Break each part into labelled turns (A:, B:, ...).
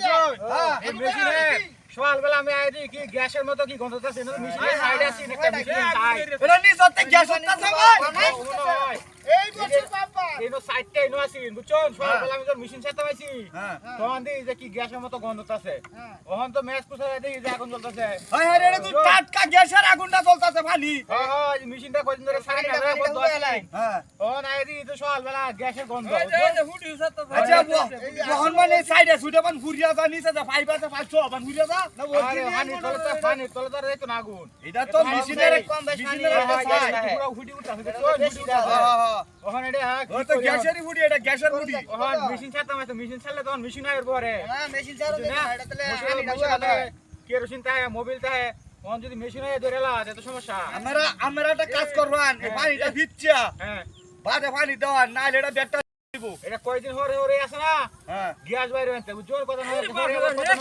A: হ্যাঁ,
B: মেশিনে সকালবেলা আমি আই কি গ্যাসের মতো কি গন্ধ আছে না মেশিনে সাইড আছে একটা মেশিন
A: এটা নিজতে গ্যাস হচ্ছে ভাই।
C: এই বছর বাবা
B: এনো সাইডটা এনো আছি বুঝছন সকালবেলা আমি যখন মেশিন চালাতে পাইছি
A: হ্যাঁ।
B: তখন দিই যে কি গ্যাসের মতো গন্ধ আছে ওখান তো ম্যাচ পুষা দেখি যে আগুন জ্বলতেছে।
A: হাই হাই রে তুই টাটকা গ্যাসের আগুনটা জ্বলতাছে পানি
B: হ্যাঁ হ্যাঁ মেশিনটা কয়দিন ধরে সাইড না বন্ধ আছে
A: হ্যাঁ।
B: তখন আই দিই তো সকালবেলা গ্যাসের গন্ধ।
A: আচ্ছা মোহন মানে সাইডে ছুটে পান ঘুরিয়া যা নিচে যা ফাইভ আছে ফাইভ পান ঘুরিয়া যা না
B: আরে পানি তলে তো পানি তলে তো না আগুন।
A: এটা তো মেশিনের
C: কম বেশ
A: মেশিনের
B: পুরো ফুটি উঠতাছে
A: হ্যাঁ হ্যাঁ।
B: ওখানে এটা হ্যাঁ,
A: ও তো গ্যাসেরই ফুটি এটা গ্যাসের ফুটি
B: ওখান মেশিন ছাড়তাম আছে মেশিন ছাড়লে তখন মেশিন আয়ের পরে।
C: হ্যাঁ মেশিন চারো
B: না?
C: এটা তাহলে
B: কেরোসিন থাকে মোবিল থাকে তখন যদি মেশিন হয়ে ধরে লা তো সমস্যা।
A: আমরা আমরা একটা কাজ করবান পানিটা ভিজছে।
B: হ্যাঁ।
A: বাদে পানি দেওয়া না এটা ব্যাগটা
B: এটা কয়দিন হরে হরে আছে না?
A: হ্যাঁ।
B: গ্যাস বাইরে আনতে বুঝছ কথা না হরে হরে কথা না।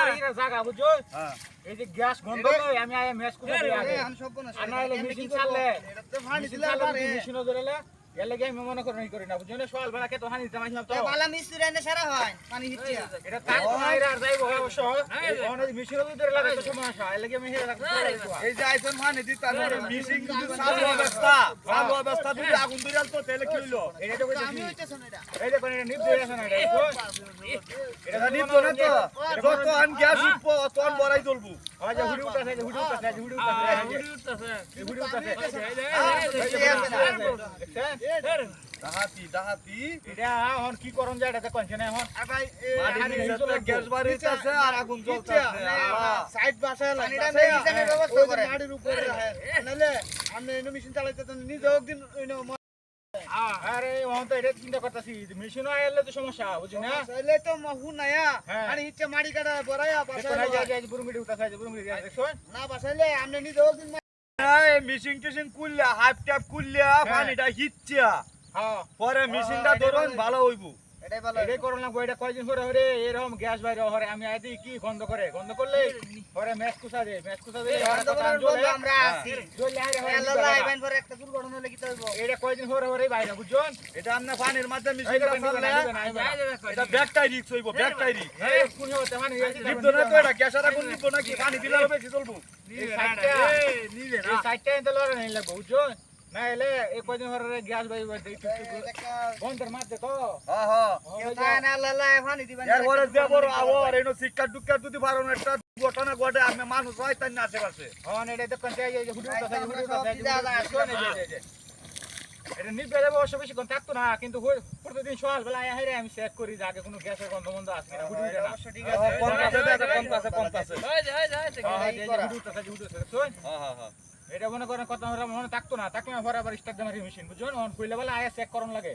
B: হরে জায়গা বুঝছ?
A: হ্যাঁ।
B: এই যে গ্যাস গন্ধ লই আমি আয়া ম্যাচ করে দিই আগে।
C: আমি সব না
B: আর মেশিন চাললে মেশিন
C: দিলে
B: চাললে
C: পারে
B: মেশিনও ধরেলে এর লাগে আমি মনে করি করি না সকাল বেলা খেতে হানি তো
C: বালা মিস্ত্রি এনে সারা হয় পানি হিচ্ছে
B: এটা তাই তো নাই আর যাইবো অবশ্য অনেক মেশিনও ধরে লাগে তো সমস্যা এর লাগে আমি হেরে রাখতে
A: এই যে আইসন পানি দিতা মিশিং যদি চালু অবস্থা চালু অবস্থা যদি আগুন ধরে তো তাহলে কি হইল
B: এটা তো কইছি
C: আমি হইতেছ না এটা
B: এই দেখো এটা নিপ দিয়ে না এটা
A: এটা নিব না তো যত আন গ্যাস উঠবো তত আন বড়াই জ্বলবো
B: যে হুডি হুডি হুডি হুডি
A: ডাহাতি ডাহাতি
B: এটা এখন কি করন যায় এটা কোনছে না এখন?
C: ভাই
A: গ্যাস বাড়িতেছে আর আগুন জ্বলতেছে আল্লাহ
C: সাইড বাসায়
B: পানিটা
C: পানিটা
B: মেডিসিনের ব্যবস্থা করে।
C: মাটির উপরে নালে আপনি এনে মেশিন চালাইতে তো নিজে একদিন ওইনো
B: আরে ওহন তো এটা চিন্তা করতেছি মেশিন আইলে তো সমস্যা বুঝি না?
C: চাইলে তো মহু নায়া
B: হ্যাঁ।
C: হিচ্ছে কাটা বড়াইয়া
B: না
C: বাসায় বাসাইলে আপনি নিজে একদিন
A: এই মিশিং টিশিং কুললে হাফ ট্যাপ কুললে পানিটা হিচ্ছে।
B: হ্যাঁ।
A: পরে মেশিনটা ধরুন ভালো। হইব।
C: এটাই ভালো।
B: এটাই এটা কয়দিন পরে হরে এরকম গ্যাস বাইরে হরে। আমি আইদি কি গন্ধ করে? গন্ধ করলে পরে ম্যাচ কুসা দে ম্যাচ কুসা দে হরে তো কান জ্বলে।
C: আমরা আছি।
B: জ্বলে আরে হরে
C: আল্লাহ
B: নিবে
C: পরে একটা দুর্ঘটনা লাগি তো
B: এটা কয়দিন পরে হরে বাইরে বুঝছেন?
A: এটা আপনি পানির মাঝে
B: এই
A: মিশিংটা
B: দেখেন, নিবে না,
A: চাললে।
B: নিবে না, নিবে না।
A: এটা ব্যাগটাই রিক্স হইব ব্যাগটাই রিক্স
B: কোন হতে মানে
A: নিবতো না তো এটা গ্যাসের আগুন নিব নাকি? পানি দিলে বেশি চলবো
B: এই সাইডটা এই সাইডটা এনতে লড়ে নাই লাগবো বুঝছেন না এলে এই কয়দিন পরে গ্যাস বাইরে বাইরে বন্ধের মাঝে তো।
A: হ্যাঁ হ্যাঁ।
C: কেউ না আল্লাহ আল্লাহ পানি দিবেন।
A: এরপরে যে বড় আওয়ার এনো শিক্ষা টুক্ষা যদি পারো না একটা ঘটনা ঘটে আমি মানুষ হয় তাই না আশেপাশে।
B: এটা হুডু হুডু
C: সব
B: এটা নিবে যাবে অবশ্য বেশি থাকতো না কিন্তু প্রতিদিন সকাল বেলা আয়া হাইরে আমি চেক করি যে আগে কোনো গ্যাসের গন্ধ বন্ধ আছে কিনা হুডু না।
C: অবশ্য ঠিক
A: হ্যাঁ,
C: আছে
A: পঞ্চাশে।
B: হ্যাঁ, হুডু হুডু
A: হ্যাঁ, হ্যাঁ, হ্যাঁ।
B: এটা মনে করেন কত মনে থাকতো না থাকলে না পরে আবার স্টার্ট দেওয়ার মেশিন বুঝছেন অন কইলে বলে আয়া চেক করন লাগে।